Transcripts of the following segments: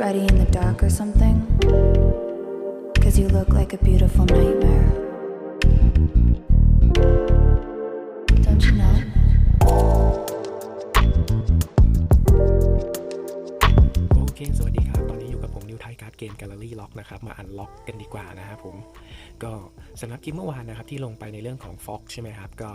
ready in the dark or something? Cause you look like a beautiful nightmare. Don't you know? โอเคสวัสดีครับ ตอนนี้อยู่กับผมนิวไทยการ์ดเกมแกลเลอรี่ล็อกนะครับ มาอันล็อกกันดีกว่านะครับผม ก็สำหรับคลิปเมื่อวานนะครับที่ลงไปในเรื่องของ Fox ใช่ไหมครับ ก็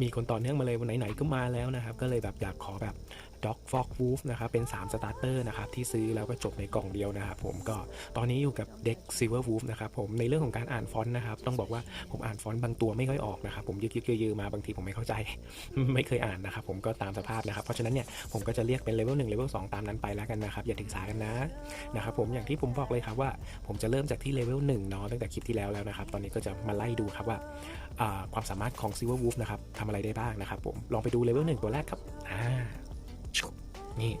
มีคนต่อเนื่องมาเลยวันไหนๆก็มาแล้วนะครับ ก็เลยแบบอยากขอแบบ Dog Fox Wolf นะครับเป็น 3 สตาร์เตอร์นะครับที่ซื้อแล้วก็จบในกล่องเดียวนะครับผมก็ตอนนี้อยู่กับเด็ก Silver Wolf นะครับผมในเรื่องของการอ่านฟอนต์นะครับต้องบอกว่าผมอ่านฟอนต์บางตัวไม่ค่อยออกนะครับผมยึกยือมาบางทีผมไม่เข้าใจ ไม่เคยอ่านนะครับผมก็ตามสภาพนะครับเพราะฉะนั้นเนี่ยผมก็จะเรียกเป็นเลเวล1เลเวล2ตามนั้นไปแล้วกันนะครับอย่าถือสากันนะนะครับผมอย่างที่ผมบอกเลยครับว่าผมจะเริ่มจากที่เลเวล1เนาะตั้งแต่คลิปที่แล้วแล้วนะครับตอนนี้ก็จะมาไล่ดูครับว่าความสามารถของ Silver Wolf นะครับทำอะไรได้บ้างนะครับผมลองไปดูเลเวล1ตัวแรกครับอ่า นี่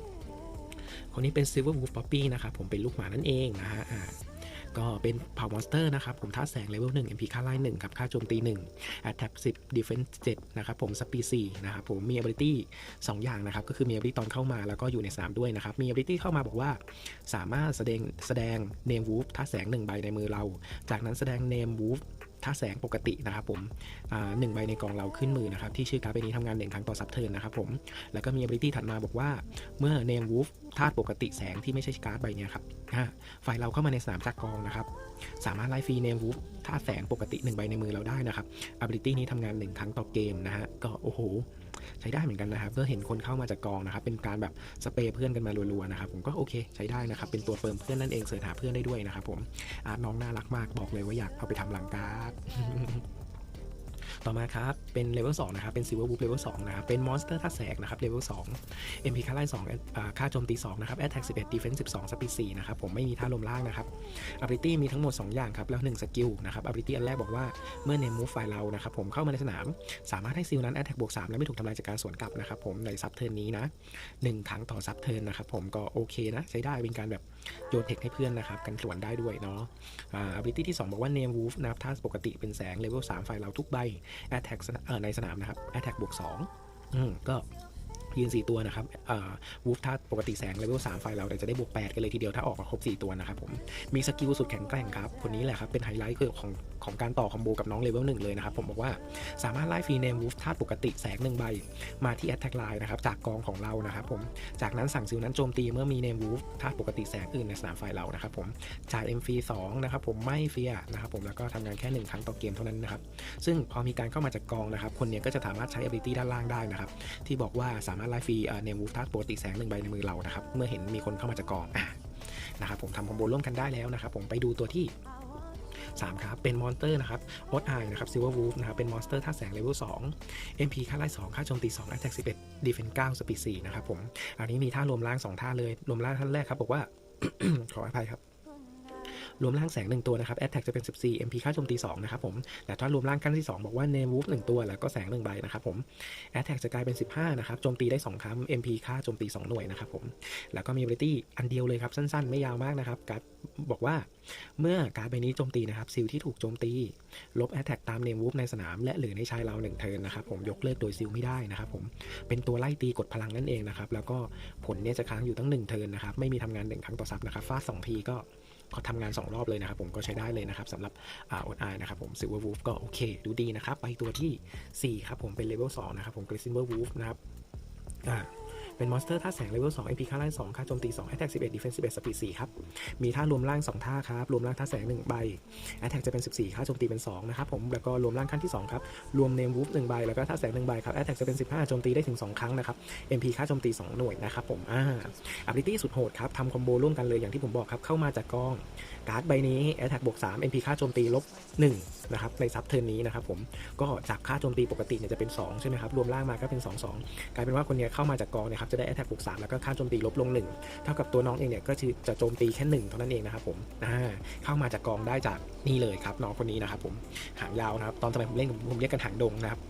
คนนี้เป็น Silver Wolf Puppy นะครับผมเป็นลูกหมานั่นเองนะฮะก็เป็นเผ่ามอนสเตอร์นะครับ ผมท่าแสงเลเวล1 MP ค่าไล่1ครับ ค่าโจมตี 1 Attack 10 Defense 7 นะครับ ผม Speed 4นะครับ ผมมี ability 2 อย่างนะครับ ก็คือมี ability ตอนเข้ามาแล้วก็อยู่ในสนามด้วยนะครับ มี ability เข้ามาบอกว่า สามารถแสดงแสดง name wolf ท่าแสง 1 ใบในมือเรา จากนั้นแสดง name wolf ถ้าแสงปกตินะครับผมหนึ่งใบในกองเราขึ้นมือนะครับที่ชื่อการ์ดใบนี้ทำงานหนึ่งครั้งต่อซับเทิร์นนะครับผมแล้วก็มี ability ถัดมาบอกว่าเมื่อเนมวูฟธาตุปกติแสงที่ไม่ใช่การ์ดใบนี้ครับฝ่ายเราเข้ามาในสนามจากกองนะครับสามารถไล่ฟรีเนมวูฟธาตุแสงปกติ 1 ใบในมือเราได้นะครับ ability นี้ทำงาน 1 ครั้งต่อเกมนะฮะก็โอ้โห ใช้ได้เหมือนกันนะครับก็เห็นคนเข้ามาจากกองนะครับเป็นการแบบสเปรย์เพื่อนกันมารัวๆนะครับผมก็โอเคใช้ได้นะครับเป็นตัวเฟิร์มเพื่อนนั่นเองเสิร์ชหาเพื่อนได้ด้วยนะครับผมอาร์ตน้องน่ารักมากบอกเลยว่าอยากเอาไปทำหลังการ์ด ต่อมาครับ เป็นเลเวล2นะครับ เป็นซิลเวอร์บูเลเวล2นะครับ เป็นมอนสเตอร์ท่าแสกนะครับเลเวล2 MP ค่าไล่2อ่าค่าโจมตี2นะครับ Attack 11 Defense 12 Speed 4นะครับ ผมไม่มีท่าลมล่างนะครับ Ability มีทั้งหมด 2 อย่างครับ แล้ว 1 สกิลนะครับ Ability อันแรกบอกว่าเมื่อ Name Move ฝ่ายเรานะครับผมเข้ามาในสนาม สามารถให้ซิลนั้น Attack บวก3และไม่ถูกทำลายจากการสวนกลับนะครับผมในซับเทิร์นนี้นะ1ครั้งต่อซับเทิร์นนะครับผมก็โอเคนะใช้ได้เป็นการแบบโยนเทคให้เพื่อนนะครับกันสวนได้ด้วยเนาะอ่า Ability ที่ 2 บอกว่า Name Wolf นะครับถ้าปกติเป็นแสงเลเวล3ฝ่ายเราทุกใบแอตแทกในสนามนะครับแอตแทกบวกสองก็ยืน 4 ตัวนะครับวูฟถ้าปกติแสงเลเวล3ไฟเราแต่จะได้บวก 8 กันเลยทีเดียวถ้าออกมาครบ 4 ตัวนะครับผม มีสกิลสุดแข็งแกร่งครับ คนนี้แหละครับ เป็นไฮไลท์คือของ ของการต่อคอมโบกับน้องเลเวล1เลยนะครับ ผมบอกว่าสามารถไล่ฟรีเนมวูฟธาตุปกติแสงหนึ่งใบ มาที่ Attack Line นะครับจากกองของเรานะครับผมจากนั้นสั่งซิลนั้นโจมตีเมื่อมีเนมวูฟธาตุปกติแสงอื่นในสนามไฟเรานะครับผมจ่าย M ฟรี2นะครับผมไม่เฟียนะครับผมแล้วก็ทำงานแค่หนึ่งครั้งต่อเกมเท่านั้นนะครับซึ่งพอมีการเข้ามาจากกองนะครับคนนี้ก็จะสามารถใช้ ability ด้านล่างได้นะครับที่บอกว่าสามารถไล่ฟรีเนมวูฟธาตุปกติแสงหนึ่งใบในมือเรานะครับเมื่อเห็นมีคนเข้ามาจากกองนะครับผมทำคอมโบร่วมกันได้แล้วนะครับผมไปดูตัวที่ 3ครับเป็นมอนสเตอร์นะครับมอสไอนะครับซิลเวอร์วูฟนะครับเป็นมอนสเตอร์ท่าแสงเลเวล2 MP ค่าไล่2ค่าโจมตี2 Attack 11 Defense 9 Speed 4นะครับผมอันนี้มีท่ารวมร่าง2ท่าเลยรวมร่างท่านแรกครับบอกว่าขออภัยครับ รวมร่างแสง 1 ตัวนะครับ Attack จะเป็น 14 MP ค่าโจมตี 2 นะครับผม แต่ถ้ารวมร่างขั้นที่ 2 บอกว่า Name Wolf 1ตัวแล้วก็แสง1ใบนะครับผม Attack จะกลายเป็น 15 นะครับโจมตีได้ 2 ครั้ง MP ค่าโจมตี 2 หน่วยนะครับผม แล้วก็มี ability อันเดียวเลยครับสั้นๆ ไม่ยาวมากนะครับการ์ดบอกว่าเมื่อการ์ดใบนี้โจมตีนะครับซิลที่ถูกโจมตี ลบ Attack ตาม Name Wolf ในสนาม และหรือในชายเรา1เทินนะครับผมยกเลิกโดยซิลไม่ได้นะครับผมเป็นตัวไล่ตีกดพลังนั่นเองนะครับแล้วก็ผลเนี่ยจะค้างอยู่ตั้ง1เทินนะครับไม่มีทำงาน1ครั้งต่อซับนะครับฟาด2ทีก็ เขาทำงาน 2 รอบเลยนะครับ ผมก็ใช้ได้เลยนะครับสำหรับอ่าอดอายนะครับผมซิลเวอร์วูฟก็โอเค ดูดีนะครับ ไปตัวทีสี่ 4 ครับผมเป็นเลเวล2นะครับผมกริซินเวอร์วูฟนะครับอ่า เป็นมอนสเตอร์ท่าแสงเลเวล2 MP ค่าล่าง2ค่าโจมตี2 Attack 11 Defense 11 Speed 4ครับ มีท่ารวมร่าง 2 ท่าครับ รวมร่างท่าแสง 1 ใบ Attack จะเป็น 14 ค่าโจมตีเป็น 2 นะครับผม แล้วก็รวมร่างขั้นที่ 2 ครับ รวม Name Wolf 1ใบ แล้วก็ท่าแสง 1 ใบครับ Attack จะเป็น 15 โจมตีได้ถึง 2 ครั้งนะครับ MP ค่าโจมตี 2 หน่วยนะครับผม อ่า Ability สุดโหดครับทำคอมโบร่วมกันเลยอย่างที่ผมบอกครับ เข้ามาจากกองการ์ดใบนี้ Attack บวก3 MP ค่าโจมตีลบ1นะครับในซับเทิร์นนี้นะครับผมก็จากค่าโจมตีปกติเนี่ยจะเป็น 2 ใช่ไหมครับรวมร่างมาก็เป็น 2 2 กลายเป็นว่าคนเนี้ยเข้ามาจากกองเนี่ยครับจะได้ Attack บวก3แล้วก็ค่าโจมตีลบลง 1 เท่ากับตัวน้องเองเนี่ยก็คือจะโจมตีแค่1เท่านั้นเองนะครับผมอ่าเข้ามาจากกองได้จากนี่เลยครับน้องคนนี้นะครับผมหางยาวนะครับตอนสมัยผมเล่นผมเรียกกันหางดงนะครับ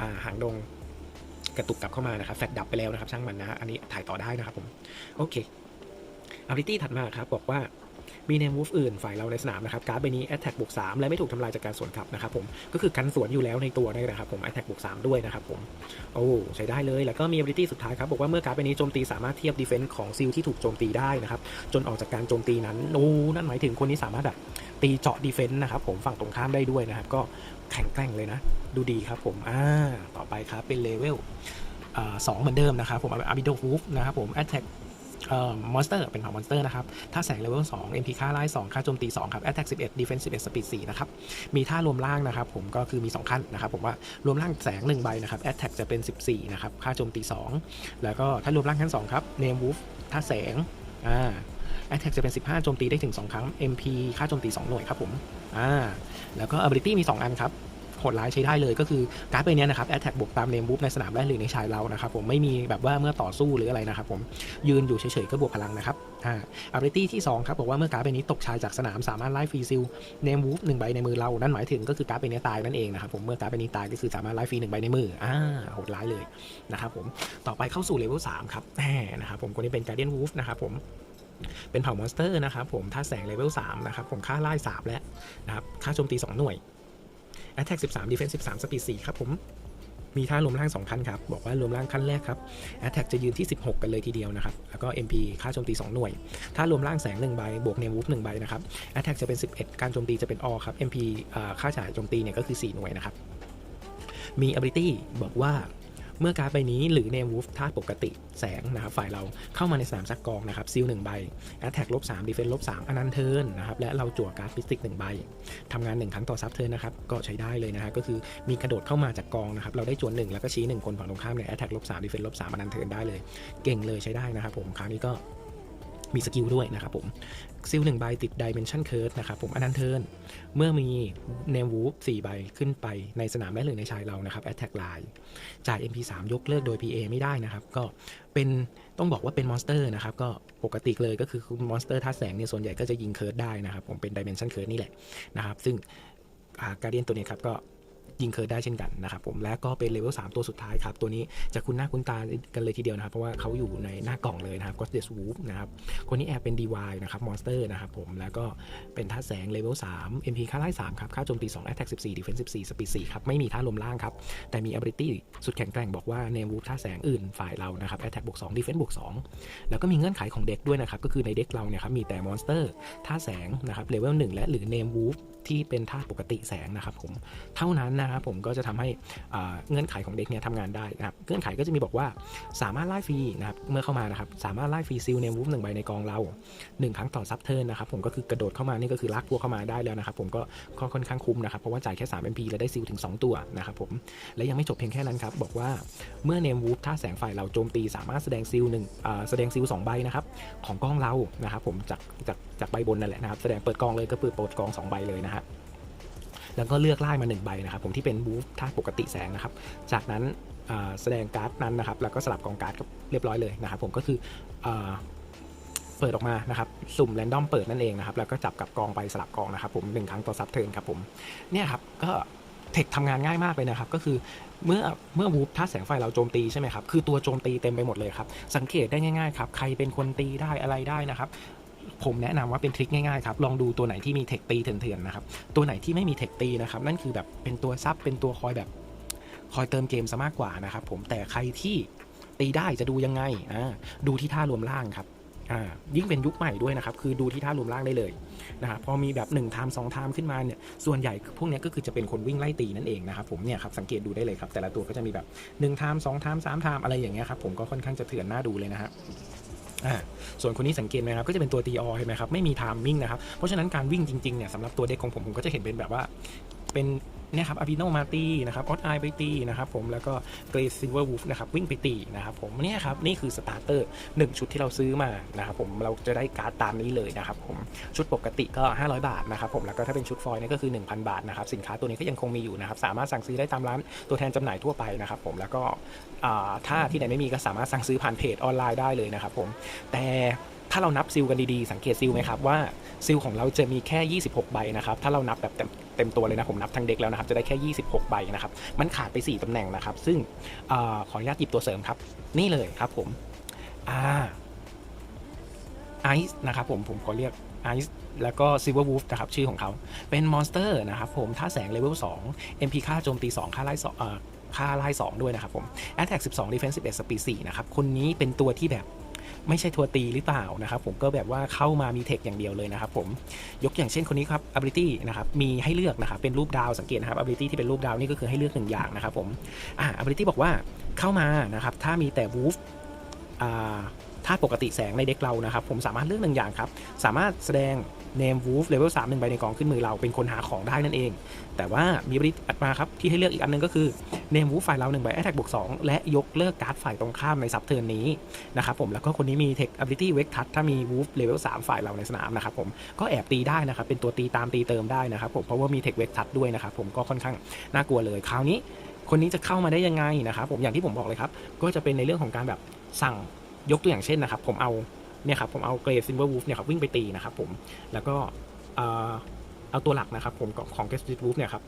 อ่าหางดงกระตุกกลับเข้ามานะครับแฟดดับไปแล้วนะครับช่างมันนะอันนี้ถ่ายต่อได้นะครับผมโอเค ability ถัดมาครับบอกว่า มีเนมวูฟอื่นฝ่ายเราในสนามนะครับการ์ดใบนี้ Attack บวก3และไม่ถูกทำลายจากการสวนกลับนะครับผมก็คือกันสวนอยู่แล้วในตัวนะครับผม Attack บวก3ด้วยนะครับผมโอ้ใช้ได้เลยแล้วก็มี ability สุดท้ายครับบอกว่าเมื่อการ์ดใบนี้โจมตีสามารถเทียบ defense ของซิลที่ถูกโจมตีได้นะครับจนออกจากการโจมตีนั้นโอ้นั่นหมายถึงคนนี้สามารถแบบตีเจาะ defense นะครับผมฝั่งตรงข้ามได้ด้วยนะครับก็แข็งแกร่งเลยนะ ดูดีครับผมอ่าต่อไปครับเป็นเลเวลสองเหมือนเดิมนะครับผมอาบิโดฟูฟนะครับผม Attack เอ่อ มอนสเตอร์เป็นเผ่ามอนสเตอร์นะครับถ้าแสงเลเวล2 MP ค่าไล่2ค่าโจมตี2ครับ Attack 11 Defense 11 Speed 4นะครับ มีท่ารวมล่างนะครับผมก็คือมี 2 ขั้นนะครับผมว่ารวมล่างแสง 1 ใบนะครับ Attack จะเป็น 14 นะครับ ค่าโจมตี 2 แล้วก็ถ้ารวมล่างขั้น 2 ครับ Name Wolf ท่าแสงอ่า Attack จะเป็น 15 โจมตีได้ถึง 2 ครั้ง MP ค่าโจมตี 2 หน่วยครับผมอ่าแล้วก็ Ability มี 2 อันครับ โหดร้ายใช้ได้เลยก็คือการ์ดใบนี้นะครับ Attack บวกตามเนมบูฟในสนามได้หรือในชายเรานะครับผมไม่มีแบบว่าเมื่อต่อสู้หรืออะไรนะครับผมยืนอยู่เฉยๆก็บวกพลังนะครับอ่า ability ที่2ครับบอกว่าเมื่อการ์ดใบนี้ตกชายจากสนามสามารถไล่ฟรีซิลเนมวูฟหนึ่งใบในมือเรานั่นหมายถึงก็คือการ์ดใบนี้ตายนั่นเองนะครับผมเมื่อการ์ดใบนี้ตายก็คือสามารถไล่ฟรีหนึ่งใบในมืออ่าโหดร้ายเลยนะครับผมต่อไปเข้าสู่เลเวล3ครับแหมนะครับผมคนนี้เป็นการ์เดียนวูฟนะครับผมเป็นเผ่ามอนสเตอร์นะครับผมถ้าแสงเลเวล3นะครับผมค่าไล่3แล้วนะครับค่าโจมตี 2 หน่วย attack 13 defense 13 speed 4ครับผมมีท่ารวมร่าง2ขั้นครับบอกว่ารวมร่างขั้นแรกครับ Attack จะยืนที่ 16 กันเลยทีเดียวนะครับ แล้วก็ MP ค่าโจมตี 2 หน่วย ถ้ารวมร่างแสง1ใบบวกเนมวูฟ1ใบนะครับ Attack จะเป็น 11 การโจมตีจะเป็นอครับ MP ค่าจ่ายโจมตีเนี่ยก็คือ 4 หน่วยนะครับมี ability บอกว่า เมื่อการ์ดใบนี้หรือเนมวูฟธาตุปกติแสงนะครับฝ่ายเราเข้ามาในสนามซักกองนะครับซิลหนึ่งใบแอตแทกลบ3 Defense ลบสามอนันเทิร์นนะครับและเราจั่วการ์ดพิสติกหนึ่งใบทำงาน1ครั้งต่อซับเทิร์นนะครับก็ใช้ได้เลยนะฮะก็คือมีกระโดดเข้ามาจากกองนะครับเราได้จวหนึ่งแล้วก็ชี้หนึ่งคนฝั่งตรงข้ามเนี่ยแอตแทกลบสามดีเฟนลบสามอนันเทิร์นได้เลย เก่งเลยใช้ได้นะครับผมครั้งนี้ก็ มีสกิลด้วยนะครับผมซิลหนึ่งใบติดดิเมนชันเคิร์ดนะครับผมอันนันเทิร์นเมื่อมีเนมวูฟสี่ใบขึ้นไปในสนามได้เลยในชายเรานะครับแอตแทกไลน์จ่าย MP3 ยกเลิกโดย PA ไม่ได้นะครับ ก็เป็นต้องบอกว่าเป็นมอนสเตอร์นะครับ ก็ปกติเลยก็คือมอนสเตอร์ท่าแสงเนี่ยส่วนใหญ่ก็จะยิงเคิร์ดได้นะครับ ผมเป็นดิเมนชันเคิร์ดนี่แหละนะครับ ซึ่งการเดียนตัวนี้ครับก็ ยิงเคิร์ดได้เช่นกันนะครับผมและก็เป็นเลเวล3ตัวสุดท้ายครับ ตัวนี้จะคุ้นหน้าคุ้นตากันเลยทีเดียวนะครับ เพราะว่าเขาอยู่ในหน้ากล่องเลยนะครับก็เดสวูฟนะครับคนนี้แอบเป็น DY นะครับมอนสเตอร์นะครับผมแล้วก็เป็นท่าแสงเลเวล3 MP ค่าไล่3ครับค่าโจมตี2 Attack 14 Defense 14 Speed 4ครับไม่มีท่าลมล่างครับแต่มี ability สุดแข็งแกร่งบอกว่าในวูฟท่าแสงอื่นฝ่ายเรานะครับ Attack บวก2 Defense บวก2แล้วก็มีเงื่อนไขของเด็กด้วยนะครับก็คือในเด็กเราเนี่ยครับมีแต่มอนสเตอร์ท่าแสงนะครับเลเวล1และหรือ Name Wolf ที่เป็นท่าปกติแสงนะครับผมเท่านั้นนะครับผมก็จะทำให้เงื่อนไขของเด็กเนี่ยทำงานได้นะครับเงื่อนไขก็จะมีบอกว่าสามารถไล่ฟรีนะครับเมื่อเข้ามานะครับสามารถไล่ฟรีซิลเนวูฟหนึ่งใบในกองเราหนึ่งครั้งต่อซับเทิร์นนะครับผมก็คือกระโดดเข้ามานี่ก็คือลากพวกเข้ามาได้แล้วนะครับผมก็ค่อนข้างคุ้มนะครับเพราะว่าจ่ายแค่3 MP แล้วได้ซิลถึง 2 ตัวนะครับผมและยังไม่จบเพียงแค่นั้นครับบอกว่าเมื่อเนมวูฟท่าแสงฝ่ายเราโจมตีสามารถแสดงซิลหนึ่งแสดงซิลสองใบนะครับของกองเรานะครับผมจากจากจากใบบนนั่นแหละนะครับแสดงเปิดกองเลยก็เปิดเปิดกองสองใบเลยนะฮะแล้วก็เลือกไล่มา1ใบนะครับผมที่เป็นบูฟท่าปกติแสงนะครับ จากนั้นแสดงการ์ดนั้นนะครับ แล้วก็สลับกองการ์ดกับเรียบร้อยเลยนะครับ ผมก็คืออเปิดออกมานะครับสุ่มแรนดอมเปิดนั่นเองนะครับ แล้วก็จับกับกองไปสลับกองนะครับ ผมหนึ่งครั้งต่อซับเทิร์นครับผมเนี่ยครับก็เทคทำงานง่ายมากเลยนะครับ ก็คือเมื่อเมื่อวูฟท่าแสงไฟเราโจมตีใช่ไหมครับ คือตัวโจมตีเต็มไปหมดเลยครับ สังเกตได้ง่ายๆครับ ใครเป็นคนตีได้อะไรได้นะครับ ผมแนะนำว่าเป็นทริคง่ายๆครับ ลองดูตัวไหนที่มีเทคตีเถื่อนๆนะครับ ตัวไหนที่ไม่มีเทคตีนะครับ นั่นคือแบบเป็นตัวซับเป็นตัวคอยแบบคอยเติมเกมซะมากกว่านะครับผม แต่ใครที่ตีได้จะดูยังไง อ่า ดูที่ท่ารวมล่างครับ อ่า ยิ่งเป็นยุคใหม่ด้วยนะครับ คือดูที่ท่ารวมล่างได้เลยนะครับพอมีแบบ1ไทม์สองไทม์ขึ้นมาเนี่ย ส่วนใหญ่พวกนี้ก็คือจะเป็นคนวิ่งไล่ตีนั่นเองนะครับผมเนี่ยครับสังเกตดูได้เลยครับ แต่ละตัวก็จะมีแบบ1ไทม์สองไทม์สามไทม์อะไรอย่างเงี้ยครับผมก็ค่อนข้างจะเถื่อนหน้าดูเลยนะฮะ อ่าส่วนคนนี้สังเกตไหมครับก็จะเป็นตัวตีออใช่ไหมครับไม่มีไทมิ่งนะครับเพราะฉะนั้นการวิ่งจริงๆเนี่ยสำหรับตัวเด็กของผมผมก็จะเห็นเป็นแบบว่าเป็น นี่ยครับอาบิโนมาตีนะครับออสไอไปตีนะครับผมแล้วก็เกรซซิลเวอร์วูฟนะครับวิ่งไปตีนะครับผมเนี่ยครับนี่คือสตาร์เตอร์หนึ่งชุดที่เราซื้อมานะครับผมเราจะได้การ์ดตามนี้เลยนะครับผมชุดปกติก็ 500 บาทนะครับผมแล้วก็ถ้าเป็นชุดฟอยล์นี่ก็คือ 1,000 บาทนะครับสินค้าตัวนี้ก็ยังคงมีอยู่นะครับสามารถสั่งซื้อได้ตามร้านตัวแทนจำหน่ายทั่วไปนะครับผมแล้วก็ถ้าที่ไหนไม่มีก็สามารถสั่งซื้อผ่านเพจออนไลน์ได้เลยนะครับผมแต่ ถ้าเรานับซิลกันดีๆ สังเกตซิลไหมครับว่าซิลของเราจะมีแค่ 26 ใบนะครับ ถ้าเรานับแบบเต็มเต็มตัวเลยนะผมนับทั้งเด็กแล้วนะครับ จะได้แค่ 26 ใบนะครับ มันขาดไป 4 ตำแหน่งนะครับ ซึ่งอขออนุญาตหยิบตัวเสริมครับ นี่เลยครับผมอ่าไอซ์นะครับผมผมขอเรียก Ice แล้วก็ Silver Wolf นะครับ ชื่อของเขา เป็นมอนสเตอร์นะครับผมท่าแสงเลเวล2 MP ค่าโจมตี 2 ค่าไล่2เอ่อค่าไล่2ด้วยนะครับผม Attack 12 Defense 11 Speed 4นะครับ คนนี้เป็นตัวที่แบบ ไม่ใช่ทัวตีหรือเปล่านะครับผมก็แบบว่าเข้ามามีเทคอย่างเดียวเลยนะครับผมยกอย่างเช่นคนนี้ครับ ability นะครับมีให้เลือกนะครับเป็นรูปดาวสังเกตนะครับ ability ที่เป็นรูปดาวนี่ก็คือให้เลือกหนึ่งอย่างนะครับผมอ่า ability บอกว่าเข้ามานะครับถ้ามีแต่ wolf อ่า ถ้าปกติแสงในเด็กเรานะครับ ผมสามารถเลือกหนึ่งอย่างครับ สามารถแสดง name wolf level 3หนึ่งใบในกองขึ้นมือเราเป็นคนหาของได้นั่นเอง แต่ว่ามี ability อัดมาครับ ที่ให้เลือกอีกอันหนึงก็คือ name wolf ฝ่ายเราหนึ่งใบ attack บวก2และยกเลิกการ์ดฝ่ายตรงข้ามในซับเทิร์นนี้นะครับผมแล้วก็คนนี้มี tech ability wake touch ถ้ามี wolf level 3ฝ่ายเราในสนามนะครับผมก็แอบตีได้นะครับเป็นตัวตีตามตีเติมได้นะครับผมเพราะว่ามีเทคเวกทัดด้วยนะครับผมก็ค่อนข้างน่ากลัวเลยคราวนี้คนนี้จะเข้ามาได้ยังไงนะครับผมอย่างที่ผมบอกเลยครับ ก็จะเป็นในเรื่องของการแบบสั่ง ยกตัวอย่างเช่นนะครับ ผมเอาเนี่ยครับผมเอาเกรดซินเวอร์วูฟเนี่ยครับวิ่งไปตีนะครับผมแล้วก็เออเอาตัวหลักนะครับผมของเกรดซินเวอร์วูฟเนี่ยครับ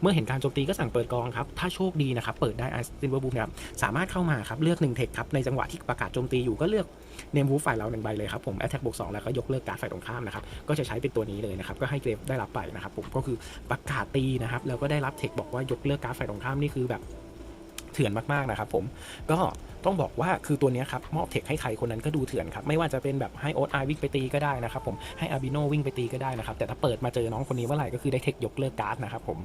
เมื่อเห็นการโจมตีก็สั่งเปิดกองครับ ถ้าโชคดีนะครับ เปิดได้ไอซินเวอร์วูฟเนี่ยครับ สามารถเข้ามาครับ เลือกหนึ่งเทคครับ ในจังหวะที่ประกาศโจมตีอยู่ก็เลือกเนมวูฟฝ่ายเราหนึ่งใบเลยครับ ผม Attack บวก2แล้วก็ยกเลิกการ์ดฝ่ายตรงข้ามนะครับ ก็จะใช้เป็นตัวนี้เลยนะครับ ก็ให้เกรฟได้รับไปนะครับผม ก็คือประกาศตีนะครับ แล้วก็ได้รับเทคบอกว่ายกเลิกการฝ่ายตรงข้ามนี่คือแบบ เถื่อนมากๆนะครับผมก็ต้องบอกว่าคือตัวนี้ครับมอบเทคให้ใครคนนั้นก็ดูเถื่อนครับไม่ว่าจะเป็นแบบให้โอ๊ตไอวิ่งไปตีก็ได้นะครับผมให้อาบิโนวิ่งไปตีก็ได้นะครับแต่ถ้าเปิดมาเจอน้องคนนี้เมื่อไหร่ก็คือได้เทคยกเลิกการ์ดนะครับผม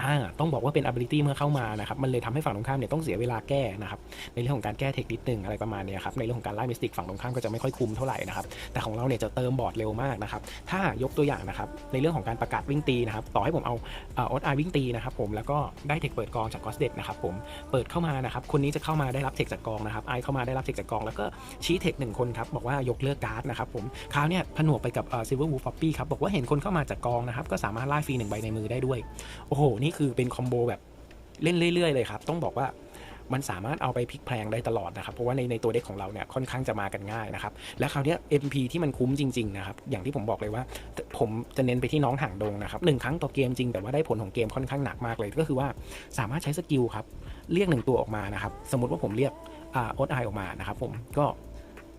อ่าต้องบอกว่าเป็น ability เมื่อเข้ามานะครับมันเลยทำให้ฝั่งตรงข้ามเนี่ยต้องเสียเวลาแก้นะครับในเรื่องของการแก้เทคนิดนึงอะไรประมาณนี้ครับในเรื่องของการไล่มิสติกฝั่งตรงข้ามก็จะไม่ค่อยคุ้มเท่าไหร่นะครับแต่ของเราเนี่ยจะเติมบอร์ดเร็วมากนะครับถ้ายกตัวอย่างนะครับในเรื่องของการประกาศวิ่งตีนะครับต่อให้ผมเอาออสไอวิ่งตีนะครับผมแล้วก็ได้เทคเปิดกองจากกอสเดตนะครับผมเปิดเข้ามานะครับคนนี้จะเข้ามาได้รับเทคจากกองนะครับไอเข้ามาได้รับเทคจากกอง แล้วก็ชี้เทคหนึ่งคนครับบอกว่ายกเลิกการ์ดนะครับผมคราวเนี้ยผนวกไปกับซิลเวอร์วูฟอปปี้ครับบอกว่าเห็นคนเข้ามาจากกองนะครับก็สามารถไล่ฟรีหนึ่งใบในมือได้ด้วยโอ้โหนี่คือเป็นคอมโบแบบเล่นเรื่อยๆเลยครับต้องบอกว่า มันสามารถเอาไปพลิกแพลงได้ตลอดนะครับ เพราะว่าในในตัวเด็กของเราเนี่ยค่อนข้างจะมากันง่ายนะครับ และคราวเนี้ย MP ที่มันคุ้มจริงๆนะครับ อย่างที่ผมบอกเลยว่า ผมจะเน้นไปที่น้องห่างดงนะครับหนึ่งครั้งต่อเกมจริง แต่ว่าได้ผลของเกมค่อนข้างหนักมากเลย ก็คือว่าสามารถใช้สกิลครับ เรียกหนึ่งตัวออกมานะครับ สมมติว่าผมเรียกอ่าโอ๊ตไอออกมานะครับ ผมก็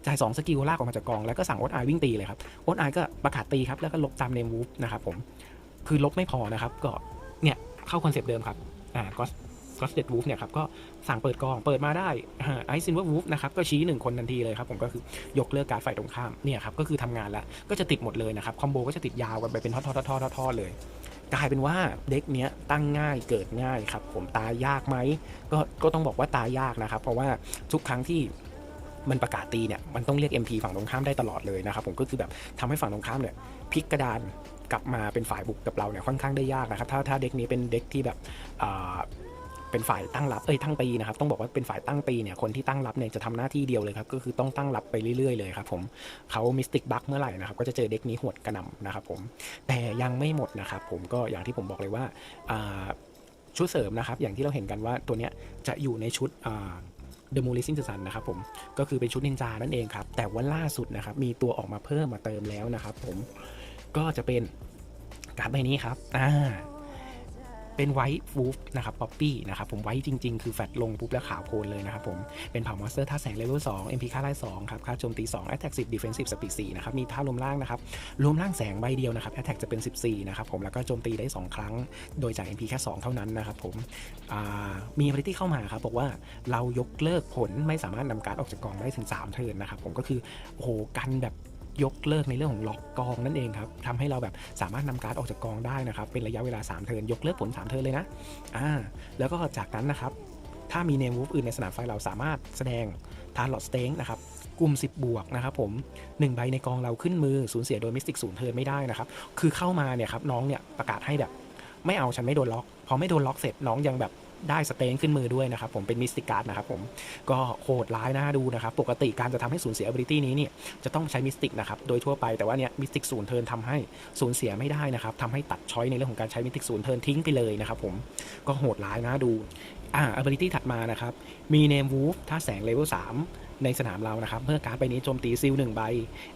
จ่ายสองสกิลลากออกมาจากกอง แล้วก็สั่งโอ๊ตไอวิ่งตีเลยครับโอ๊ตไอก็ประกาศตีครับแล้วก็ลบตามเนมวูฟนะครับผมคือลบไม่พอนะครับก็เนี่ยเข้าคอนเซปต์เดิมครับอ่าก็ ก็สเต w วูฟเนี่ยครับก็สั่งเปิดกองเปิดมาได้ไอซินเวอร์วูฟนะครับก็ชี้หนึ่งคนทันทีเลยครับผมก็คือยกเลิกการฝ่ายตรงข้ามเนี่ยครับก็คือทำงานแล้วก็จะติดหมดเลยนะครับคอมโบก็จะติดยาวกันไปเป็นทอดๆๆๆๆเลยกลายเป็นว่าเด็กเนี้ยตั้งง่ายเกิดง่ายครับผมตายยากไหมก็ก็ต้องบอกว่าตายยากนะครับ เพราะว่าทุกครั้งที่มันประกาศตีเนี่ยมันต้องเรียก MP ฝั่งตรงข้ามได้ตลอดเลยนะครับผมก็คือแบบทำให้ฝั่งตรงข้ามเนี่ยพลิกกระดานกลับมาเป็นฝ่ายบุกกับเราเนี่ยค่อนข้างได้ยากนะครับถ้าถ้าเด็กนี้เป็นเด็กที่แบบ เป็นฝ่ายตั้งรับเอ้ยตั้งตีนะครับต้องบอกว่าเป็นฝ่ายตั้งตีเนี่ยคนที่ตั้งรับเนี่ยจะทำหน้าที่เดียวเลยครับก็คือต้องตั้งรับไปเรื่อยๆเลยครับผมเขามิสติกบัคเมื่อไหร่นะครับก็จะเจอเด็กนี้หวดกระหน่ำนะครับผมแต่ยังไม่หมดนะครับผมก็อย่างที่ผมบอกเลยว่าชุดเสริมนะครับอย่างที่เราเห็นกันว่าตัวเนี้ยจะอยู่ในชุดเดอะมูลิซิงสันนะครับผมก็คือเป็นชุดนินจานั่นเองครับ แต่ว่าล่าสุดนะครับมีตัวออกมาเพิ่มมาเติมแล้วนะครับผมก็จะเป็นการ์ดใบนี้ครับอ่า เป็นไวท์ฟูฟนะครับป๊อปปี้นะครับผมไวท์จริง ๆ คือแฟดลงปุ๊บแล้วขาวโพลนเลยนะครับผมเป็นเผ่ามอนสเตอร์ท่าแสงเลเวล2 MP ค่าไล่2ครับค่าโจมตี2 Attack 10 Defensive Speed 4นะครับมีท่ารวมล่างนะครับรวมล่างแสงใบเดียวนะครับ Attack จะเป็น 14นะครับผมแล้วก็โจมตีได้ 2 ครั้ง โดยจ่าก MP แค่2เท่านั้นนะครับผมมี ability เข้ามาครับบอกว่าเรายกเลิกผลไม่สามารถนำการดออกจากกองได้ถึง 3 เทิร์นนะครับผมก็คือโอ้โหกันแบบ ยกเลิกในเรื่องของล็อกกองนั่นเองครับทำให้เราแบบสามารถนำการ์ดออกจากกองได้นะครับ เป็นระยะเวลา 3 เทิร์นยกเลิกผล 3 เทิร์นเลยนะอ่าแล้วก็จากนั้นนะครับ ถ้ามีเนมวูฟอื่นในสนามไฟเราสามารถแสดงทาร์ลอตสเต็งนะครับกลุ่ม 10 บวกนะครับผม1ใบในกองเราขึ้นมือสูญเสียโดยมิสติกศูนย์เทิร์นไม่ได้นะครับ คือเข้ามาเนี่ยครับน้องเนี่ยประกาศให้แบบ ไม่เอาฉันไม่โดนล็อก พอไม่โดนล็อกเสร็จน้องยังแบบ ได้สเต็งขึ้นมือด้วยนะครับผมเป็นมิสติกการ์ดนะครับผมก็โหดร้ายน่าดูนะครับปกติการจะทำให้สูญเสีย ability นี้เนี่ยจะต้องใช้มิสติกนะครับโดยทั่วไปแต่ว่าเนี่ยมิสติกศูนย์เทิร์นทำให้สูญเสียไม่ได้นะครับทำให้ตัดช้อยในเรื่องของการใช้มิสติกศูนย์เทิร์นทิ้งไปเลยนะครับผมก็โหดร้ายน่าดูอ่า ability ถัดมานะครับมี name wolf ถ้าแสงเลเวล3ในสนามเรานะครับเมื่อการ์ดใบนี้โจมตีซิล1ใบ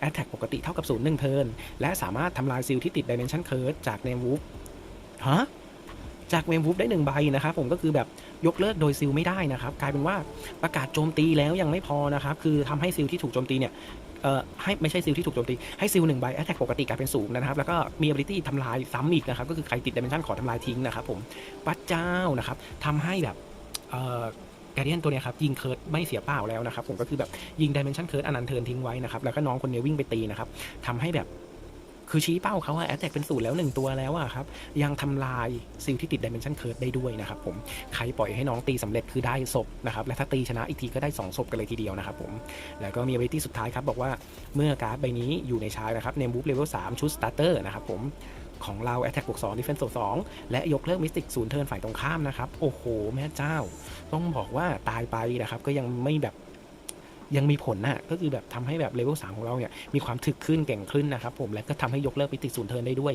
attack ปกติเท่ากับ0 1เทิร์นและสามารถทำลายซิลที่ติด dimension curse จาก name wolf ฮะ จากเวมวูฟได้หนึ่งใบนะครับผมก็คือแบบยกเลิกโดยซิลไม่ได้นะครับ กลายเป็นว่าประกาศโจมตีแล้วยังไม่พอนะครับ คือทำให้ซิลที่ถูกโจมตีเนี่ยเอ่อให้ไม่ใช่ซิลที่ถูกโจมตี ให้ซิลหนึ่งใบแอตแทกปกติกลายเป็นศูนย์นะครับ แล้วก็มี ability ทำลายซ้ำอีกนะครับ ก็คือใครติด dimension ขอทำลายทิ้งนะครับผมปัดเจ้านะครับทำให้แบบเอ่อการเดียนตัวเนี้ยครับยิงเคิร์ดไม่เสียเปล่าแล้วนะครับผมก็คือแบบยิง dimension เคิร์ดอนันเทิร์นทิ้งไว้นะครับแล้วก็น้องคนนี้วิ่งไปตีนะครับทำให้แบบ คือชี้เป้าเขาอะแอตแทกเป็นศูนย์แล้วหนึ่งตัวแล้วอะครับ ยังทำลายซิลที่ติด dimension เคิร์ดได้ด้วยนะครับผม ใครปล่อยให้น้องตีสำเร็จคือได้ศพนะครับ และถ้าตีชนะอีกทีก็ได้สองศพกันเลยทีเดียวนะครับผม แล้วก็มี ability สุดท้ายครับ บอกว่าเมื่อการ์ดใบนี้อยู่ในชายนะครับเนมบุ๊ l เลเวล3ชุดสตาร์เตอร์นะครับผมของเรา Attack บวก2 Defense บวก2และยกเลิกมิสติกศูนย์เทิร์นฝ่ายตรงข้ามนะครับ โอ้โห แม่เจ้า ต้องบอกว่าตายไปนะครับ ก็ยังไม่แบบ ยังมีผลนะก็คือแบบทำให้แบบเลเวล3ของเราเนี่ยมีความถึกขึ้นเก่งขึ้นนะครับผมและก็ทำให้ยกเลิกมิสติกศูนย์เทิร์นได้ด้วย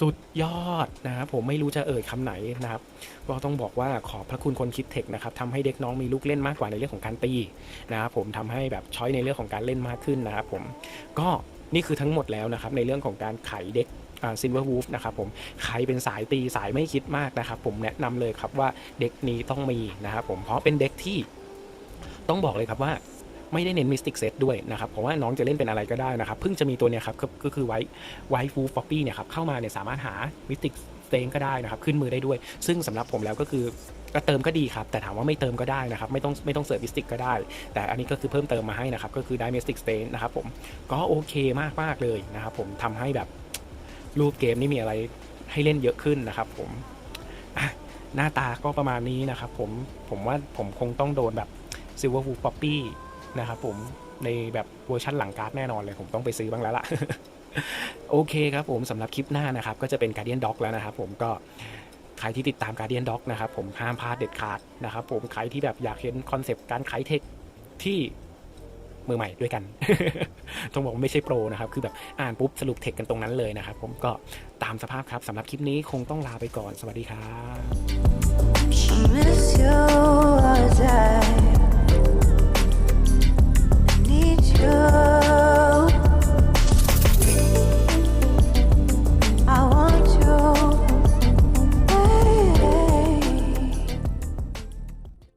สุดยอดนะครับผมไม่รู้จะเอ่ยคำไหนนะครับก็ต้องบอกว่าขอบพระคุณคนคิดเทคนะครับทำให้เด็กน้องมีลูกเล่นมากกว่าในเรื่องของการตีนะครับผมทำให้แบบช้อยในเรื่องของการเล่นมากขึ้นนะครับผมก็นี่คือทั้งหมดแล้วนะครับในเรื่องของการไขเด็กซินเวอร์วูฟนะครับผมใครเป็นสายตีสายไม่คิดมากนะครับผมแนะนำเลยครับว่าเด็กนี้ต้องมีนะครับผมเพราะเป็นเด็กที่ต้องบอกเลยครับว่า ไม่ได้เน้นมิสติกเซตด้วยนะครับเพราะว่าน้องจะเล่นเป็นอะไรก็ได้นะครับเพิ่งจะมีตัวเนี้ยครับก็คือไวไวฟูฟอปปี้เนี่ยครับเข้ามาเนี่ยสามารถหามิสติกเซงก็ได้นะครับขึ้นมือได้ด้วย ซึ่งสำหรับผมแล้วก็คือก็เติมก็ดีครับ แต่ถามว่าไม่เติมก็ได้นะครับไม่ต้องไม่ต้องเสิร์ฟมิสติกก็ได้ แต่อันนี้ก็คือเพิ่มเติมมาให้นะครับก็คือได้มิสติกสเตนนะครับผมก็โอเคมากมากเลยนะครับผมทำให้แบบรูปเกมนี่มีอะไรให้เล่นเยอะขึ้นนะครับผมหน้าตาก็ประมาณนี้นะครับผมผมว่าผมคงต้องโดนแบบ Silver Wolf Poppy นะครับผมในแบบเวอร์ชันหลังการ์ดแน่นอนเลย ผมต้องไปซื้อบ้างแล้วล่ะ โอเคครับผมสำหรับคลิปหน้านะครับ ก็จะเป็น Guardian Dog แล้วนะครับผมก็ใครที่ติดตาม Guardian Dog นะครับผมห้ามพลาดเด็ดขาดนะครับผมใครที่แบบอยากเห็นคอนเซปต์การขายเทคที่มือใหม่ด้วยกัน ต้องบอกว่าไม่ใช่โปรนะครับ คือแบบอ่านปุ๊บสรุปเทคกันตรงนั้นเลยนะครับ ผมก็ตามสภาพครับสำหรับคลิปนี้คงต้องลาไปก่อน สวัสดีครับ sure.